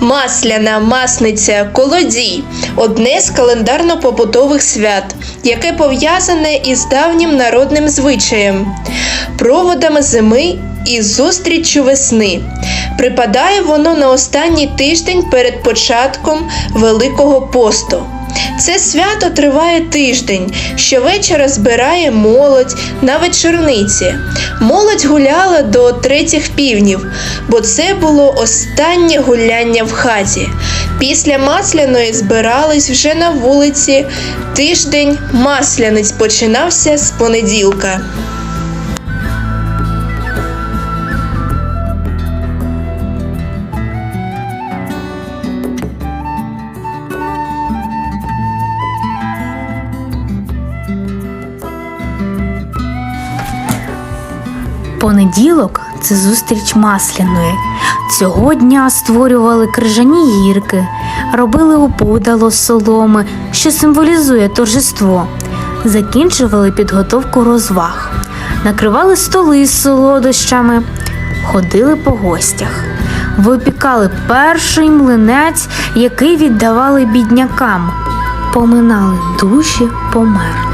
Масляна, масниця, колодій одне з календарно-побутових свят, яке пов'язане із давнім народним звичаєм, проводами зими і зустріччю весни. Припадає воно на останній тиждень перед початком Великого посту. Це свято триває тиждень. Щовечора збирає молодь на вечорниці. Молодь гуляла до третіх півнів, бо це було останнє гуляння в хаті. Після масляної збирались вже на вулиці. Тиждень масляниць починався з понеділка. Понеділок це зустріч масляної. Цього дня створювали крижані гірки, робили опудало соломи, що символізує торжество. Закінчували підготовку розваг, накривали столи з солодощами, ходили по гостях, випікали перший млинець, який віддавали біднякам, поминали душі померлих.